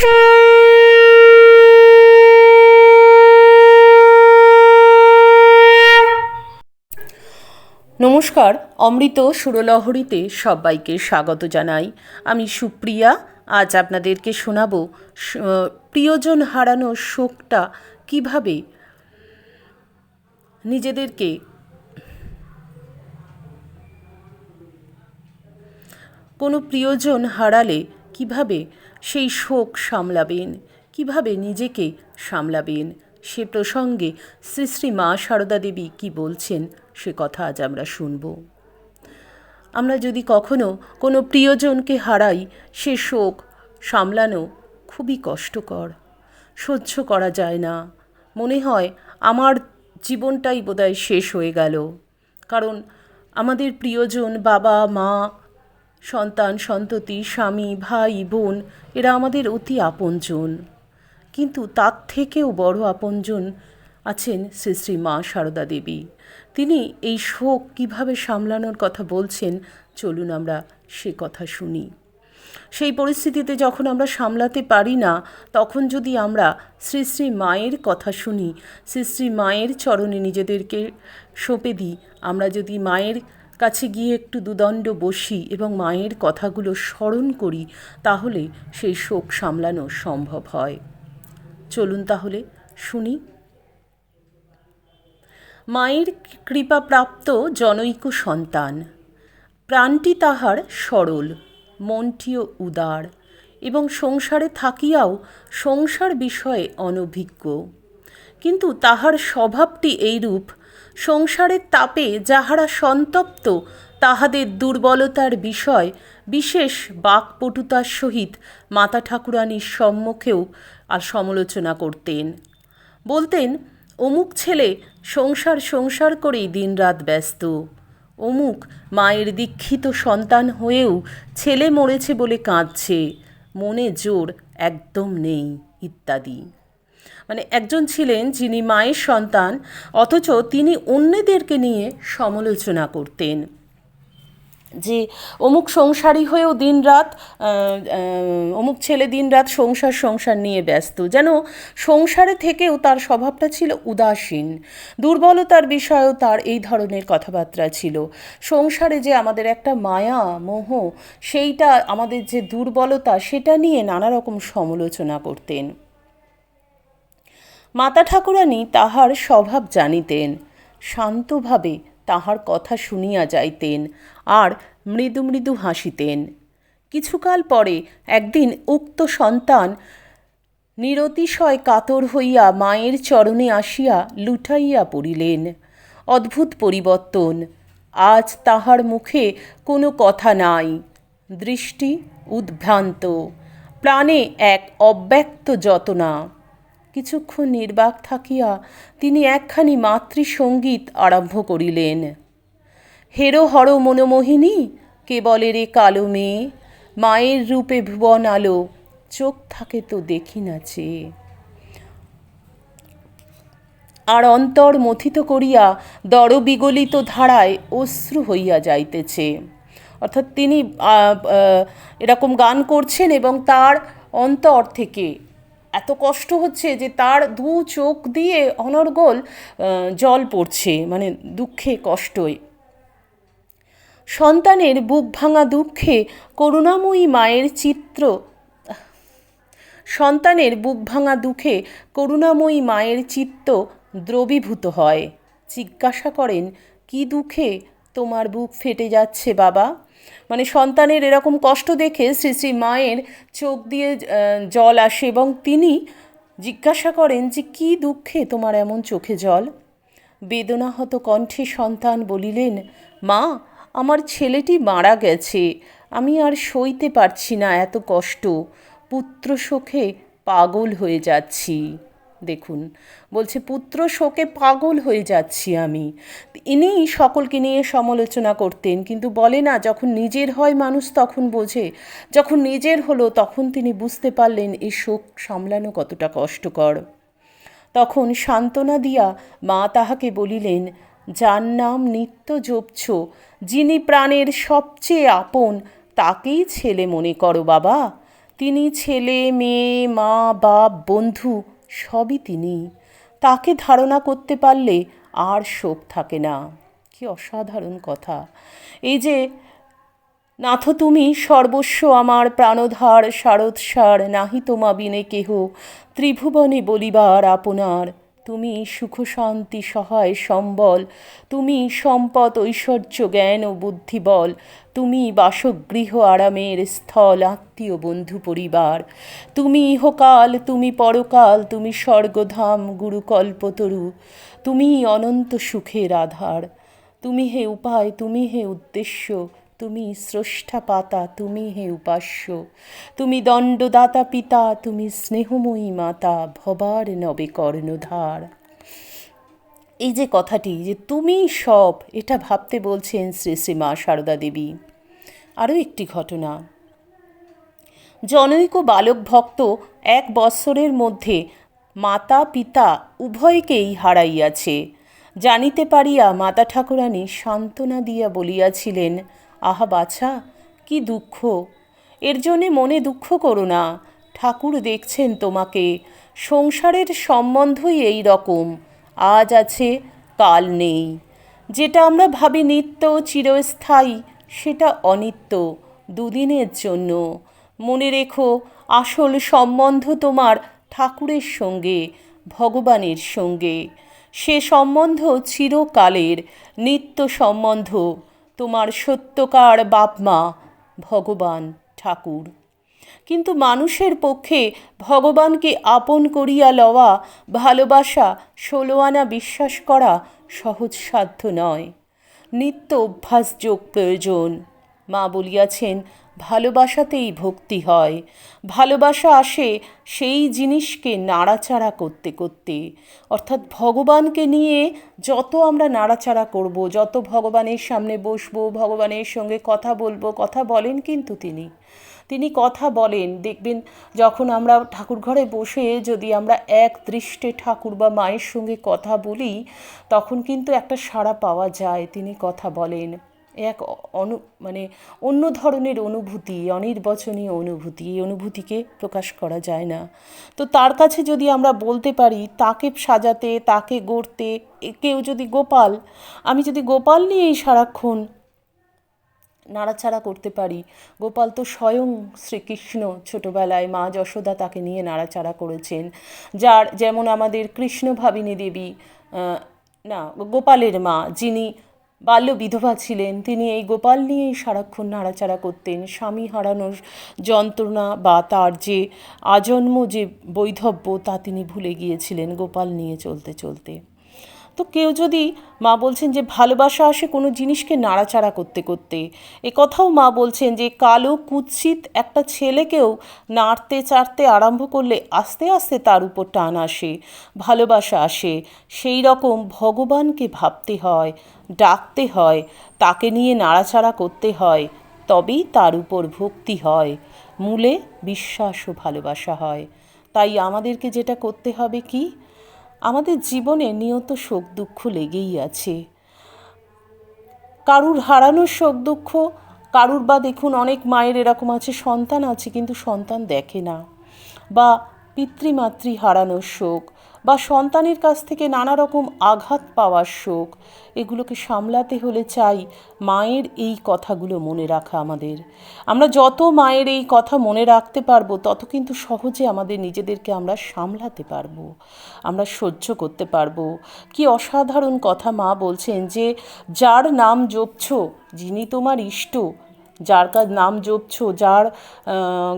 নমস্কার, অমৃত সুরলহরীতে সবাইকে স্বাগত জানাই। আমি সুপ্রিয়া, আজ আপনাদেরকে শোনাবো প্রিয়জন হারানোর শোকটা কীভাবে নিজেদেরকে কোনো প্রিয়জন হারালে কীভাবে সেই শোক সামলাবেন। কীভাবে নিজেকে সামলাবেন? সে প্রসঙ্গে শ্রী শ্রী মা সারদা দেবী কি বলছেন সে কথা আজ আমরা শুনব। আমরা যদি কখনো কোনো প্রিয়জনকে হারাই, সে শোক সামলানো খুবই কষ্টকর। সহ্য করা যায় না। মনে হয় আমার জীবনটাই বোধহয় শেষ হয়ে গেল। কারণ আমাদের প্রিয়জন বাবা, মা সন্তান, সন্ততি, স্বামী, ভাই, বোন, এরা আমাদের অতি আপনজন। কিন্তু তার থেকেও বড় আপনজন আছেন শ্রী শ্রী মা সারদা দেবী। তিনি এই শোক কীভাবে সামলানোর কথা বলছেন, চলুন আমরা সে কথা শুনি। সেই পরিস্থিতিতে যখন আমরা সামলাতে পারি না, তখন যদি আমরা শ্রী শ্রী মায়ের কথা শুনি, শ্রী শ্রী মায়ের চরণে নিজেদেরকে সঁপে দিই, আমরা যদি মায়ের কাছে গিয়ে একটু দুদণ্ড বসি এবং মায়ের কথাগুলো স্মরণ করি, তাহলে সেই শোক সামলানো সম্ভব হয়। চলুন তাহলে শুনি। মায়ের কৃপাপ্রাপ্ত জনৈক সন্তান, প্রাণটি তাহার সরল, মনটিও উদার এবং সংসারে থাকিয়াও সংসার বিষয়ে অনভিজ্ঞ। কিন্তু তাহার স্বভাবটি এইরূপ সংসারের তাপে যাহারা সন্তপ্ত, তাহাদের দুর্বলতার বিষয়, বিশেষ বাকপটুতার সহিত মাতা ঠাকুরানীর সম্মুখেও আর সমালোচনা করতেন। বলতেন, অমুক ছেলে সংসার সংসার করেই দিনরাত ব্যস্ত। অমুক মায়ের দীক্ষিত সন্তান হয়েও ছেলে মরেছে বলে কাঁদছে। মনে জোর একদম নেই, ইত্যাদি। মানে একজন ছিলেন যিনি মায়ের সন্তান, অথচ তিনি অন্যদেরকে নিয়ে সমালোচনা করতেন। যে অমুক সংসারী হয়েও দিনরাত অমুক ছেলে দিনরাত সংসার সংসার নিয়ে ব্যস্ত। যেন সংসারে থেকেও তার স্বভাবটা ছিল উদাসীন। দুর্বলতার বিষয়েও তার এই ধরনের কথাবার্তা ছিল। সংসারে যে আমাদের একটা মায়া, মোহ, সেইটা আমাদের যে দুর্বলতা, সেটা নিয়ে নানা রকম সমালোচনা করতেন। মাতা ঠাকুরানী তাহার স্বভাব জানিতেন, শান্তভাবে তাহার কথা শুনিয়া যাইতেন আর মৃদু মৃদু হাসিতেন। কিছুকাল পরে একদিন উক্ত সন্তান নিরতিশয় কাতর হইয়া মায়ের চরণে আসিয়া লুটাইয়া পড়িলেন। অদ্ভুত পরিবর্তন, আজ তাহার মুখে কোনো কথা নাই, দৃষ্টি উদ্ভ্রান্ত, প্রাণে এক অব্যক্ত যতনা। কিছুক্ষণ নির্বাক থাকিয়া তিনি একখানি মাতৃসঙ্গীত আরম্ভ করিলেন। হেরো হর মনোমোহিনী, কেবলে রে কালো মেয়ে, মায়ের রূপে ভুবন আলো, চোখ থাকে তো দেখি না চেয়ে আর অন্তর মথিত করিয়া দরবিগলিত ধারায় অশ্রু হইয়া যাইতেছে। অর্থাৎ তিনি এরকম গান করছেন এবং তার অন্তর থেকে এত কষ্ট হচ্ছে যে তার দু চোখ দিয়ে অনর্গল জল পড়ছে মানে দুঃখে, কষ্টই। সন্তানের বুক ভাঙা দুঃখে করুণাময়ী মায়ের চিত্র। সন্তানের বুক ভাঙা দুঃখে করুণাময়ী মায়ের চিত্ত দ্রবীভূত হয়। জিজ্ঞাসা করেন, কি দুঃখে তোমার বুক ফেটে যাচ্ছে বাবা? মানে সন্তানের এরকম কষ্ট দেখে শ্রী শ্রী মায়ের চোখ দিয়ে জল আসে এবং তিনি জিজ্ঞাসা করেন যে, কি দুঃখে তোমার এমন চোখে জল? বেদনাহত কণ্ঠে সন্তান বলিলেন, মা, আমার ছেলেটি মারা গেছে। আমি আর সইতে পারছি না, এত কষ্ট। পুত্র শোকে পাগল হয়ে যাচ্ছি। দেখুন। বলছে, পুত্র শোকে পাগল হয়ে যাচ্ছি আমি। ইনি সকলকে নিয়ে সমালোচনা করতেন, কিন্তু বলে না, যখন নিজের হয় মানুষ তখন বোঝে, যখন নিজের হলো তখন তিনি বুঝতে পারলেন এই শোক সামলানো কতটা কষ্টকর। তখন সান্ত্বনা দিয়া মা তাহাকে বলিলেন, যার নাম নিত্য জপছ, যিনি প্রাণের সবচেয়ে আপন, তাকেই ছেলে মনে করো বাবা। তিনি ছেলে, মেয়ে, মা, বাপ, বন্ধু সবই তিনি। তাকে ধারণা করতে পারলে আর শোক থাকে না। কি অসাধারণ কথা। এই যে, নাথ, তুমি সর্বস্ব আমার প্রাণধার শারদসার নাহি তোমা বিনে কেহ, ত্রিভুবনে বলিবার আপনার তুমি সুখ শান্তি সহায় সম্বল, তুমি সম্পদ ঐশ্বর্য জ্ঞান ও বুদ্ধিবল, তুমি বাসগৃহ আরামের স্থল, আত্মীয় বন্ধু পরিবার, তুমি ইহকাল, তুমি পরকাল, তুমি স্বর্গধাম গুরুকল্পতরু তুমি অনন্ত সুখের আধার, তুমি হে উপায়, তুমি হে উদ্দেশ্য তুমি স্রষ্টা পাতা, তুমি হে উপাস্য। তুমি দণ্ডদাতা পিতা, তুমি স্নেহময়ী মাতা, ভবার নবে কর্ণধার। এই যে কথাটি যে তুমি সব, এটা ভাবতে বলছেন শ্রী শ্রী মা সারদা দেবী। আরও একটি ঘটনা। জনৈক বালক ভক্ত এক বৎসরের মধ্যে মাতা পিতা উভয়কেই হারাইয়াছে। জানিতে পারিয়া মাতা ঠাকুরানী সান্ত্বনা দিয়া বলিয়াছিলেন আহা বাছা, কি দুঃখ। এর জন্যে মনে দুঃখ করো না। ঠাকুর দেখছেন তোমাকে। সংসারের সম্বন্ধই এই রকম। আজ আছে, কাল নেই। যেটা আমরা ভাবি নিত্য চিরস্থায়ী, সেটা অনিত্য দুদিনের জন্য। মনে রেখো, আসল সম্বন্ধ তোমার ঠাকুরের সঙ্গে, ভগবানের সঙ্গে। সে সম্বন্ধ চিরকালের নিত্য সম্বন্ধ। তোমার সত্যকার বাপমা ভগবান ঠাকুর। কিন্তু মানুষের পক্ষে ভগবানকে আপন করিয়া লওয়া, ভালোবাসা ষোলো আনা বিশ্বাস করা সহজসাধ্য নয়। নিত্য অভ্যাসযোগ প্রয়োজন। মা বলিয়াছেন ভালোবাসাতেই ভক্তি হয়। ভালোবাসা আসে সেই জিনিসকে নাড়াচাড়া করতে করতে। অর্থাৎ ভগবানকে নিয়ে যত আমরা নাড়াচাড়া করব, যত ভগবানের সামনে বসবো, ভগবানের সঙ্গে কথা বলব, কথা বলেন কিন্তু তিনি। তিনি কথা বলেন। দেখবেন যখন আমরা ঠাকুর ঘরে বসে যদি আমরা এক দৃষ্টে ঠাকুর বা মায়ের সঙ্গে কথা বলি, তখন কিন্তু একটা সাড়া পাওয়া যায়। তিনি কথা বলেন। এক অনু মানে অন্য ধরনের অনুভূতি, অনির্বচনীয় অনুভূতি, এই অনুভূতিকে প্রকাশ করা যায় না। তো তার কাছে যদি আমরা বলতে পারি, তাকে সাজাতে, তাকে গড়তে কেউ যদি গোপাল, আমি যদি গোপাল নিয়েই সারাক্ষণ নাড়াচাড়া করতে পারি, গোপাল তো স্বয়ং শ্রীকৃষ্ণ ছোটোবেলায় মা যশোদা তাকে নিয়ে নাড়াচাড়া করেছেন। যার, যেমন আমাদের কৃষ্ণ ভাবিনী দেবী না, গোপালের মা, যিনি বাল্য বিধবা ছিলেন। তিনি এই গোপাল নিয়েই সারাক্ষণ নাড়াচাড়া করতেন। স্বামী হারানোর যন্ত্রণা বা তার যে আজন্ম, যে বৈধব্য, তা তিনি ভুলে গিয়েছিলেন গোপাল নিয়ে চলতে চলতে। তো কেউ যদি মা বলছেন যে, ভালোবাসা আসে কোনো জিনিসকে নাড়াচাড়া করতে করতে। এ কথাও মা বলছেন যে, কালো কুৎসিত একটা ছেলেকেও নাড়তে, চাড়তে আরম্ভ করলে আস্তে আস্তে তার উপর টান আসে, ভালোবাসা আসে। সেই রকম ভগবানকে ভাবতে হয়। ডাকতে হয়, তাকে নিয়ে নাড়াচাড়া করতে হয়, তবেই তার উপর ভক্তি হয়। মূলে বিশ্বাস ও ভালোবাসা হয়। তাই আমাদেরকে যেটা করতে হবে কি? আমাদের জীবনে নিয়ত শোক দুঃখ লেগেই আছে। কারুর হারানোর শোক দুঃখ, কারুর বা দেখুন অনেক মায়ের এরকম আছে, সন্তান আছে, কিন্তু সন্তান দেখে না। বা পিতৃমাতৃ হারানোর শোক বা সন্তানের কাছ থেকে নানা রকম আঘাত পাওয়ার শোক। এগুলোকে সামলাতে হলে চাই মায়ের এই কথাগুলো মনে রাখা আমাদের। আমরা যত মায়ের এই কথা মনে রাখতে পারব, তত কিন্তু সহজে আমাদের নিজেদেরকে আমরা সামলাতে পারব। আমরা সহ্য করতে পারব। কি অসাধারণ কথা মা বলছেন যে, যার নাম জপছ, যিনি তোমার ইষ্ট যার কাজ নাম জপছ, যার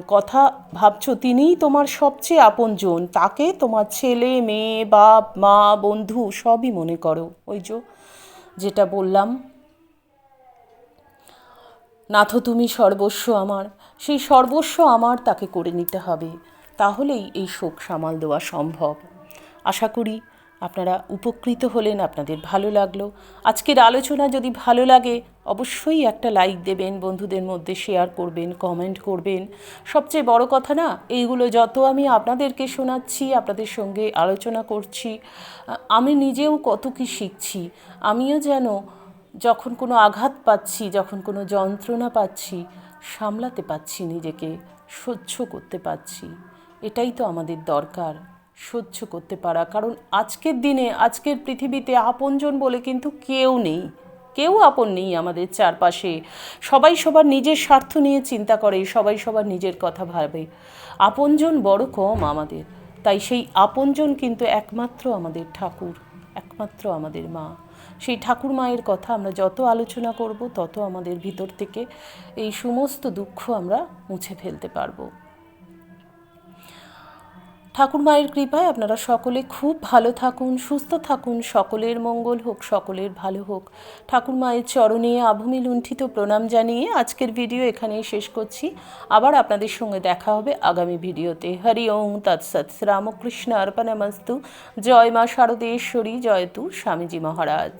কথা ভাবছ, তিনিই তোমার সবচেয়ে আপনজন। তাকে তোমার ছেলে, মেয়ে, বাপ, মা, বন্ধু সবই মনে করো। ওই যে যেটা বললাম। নাথ, তুমি সর্বস্ব আমার। সেই সর্বস্ব আমার তাকে করে নিতে হবে। তাহলেই এই শোক সামাল দেওয়া সম্ভব। আশা করি আপনারা উপকৃত হলেন, আপনাদের ভালো লাগল। আজকের আলোচনা যদি ভালো লাগে অবশ্যই একটা লাইক দেবেন, বন্ধুদের মধ্যে শেয়ার করবেন কমেন্ট করবেন। সবচেয়ে বড় কথা না, এইগুলো যত আমি আপনাদেরকে শোনাচ্ছি, আপনাদের সঙ্গে আলোচনা করছি আমি নিজেও কত কী শিখছি। আমিও যেন যখন কোনো আঘাত পাচ্ছি, যখন কোনো যন্ত্রণা পাচ্ছি, সামলাতে পাচ্ছি নিজেকে, সহ্য করতে পারছি। এটাই তো আমাদের দরকার, সহ্য করতে পারা। কারণ আজকের দিনে, আজকের পৃথিবীতে আপনজন বলে কিন্তু কেউ নেই। কেউ আপন নেই আমাদের চারপাশে। সবাই সবার নিজের স্বার্থ নিয়ে চিন্তা করে, সবাই সবার নিজের কথা ভাবে। আপনজন বড় কম আমাদের, তাই সেই আপনজন কিন্তু একমাত্র আমাদের ঠাকুর, একমাত্র আমাদের মা। সেই ঠাকুর মায়ের কথা আমরা যত আলোচনা করব, তত আমাদের ভিতর থেকে এই সমস্ত দুঃখ আমরা মুছে ফেলতে পারব। ঠাকুর মায়ের কৃপায় আপনারা সকলে খুব ভালো থাকুন, সুস্থ থাকুন, সকলের মঙ্গল হোক, সকলের ভালো হোক। ঠাকুর মায়ের চরণে আভূমি লুণ্ঠিত প্রণাম জানিয়ে আজকের ভিডিও এখানেই শেষ করছি। আবার আপনাদের সঙ্গে দেখা হবে আগামী ভিডিওতে। হরি ওং তৎসৎ রামকৃষ্ণ অর্পণমস্তু। জয় মা শারদেশ্বরী জয়তু স্বামীজি মহারাজ।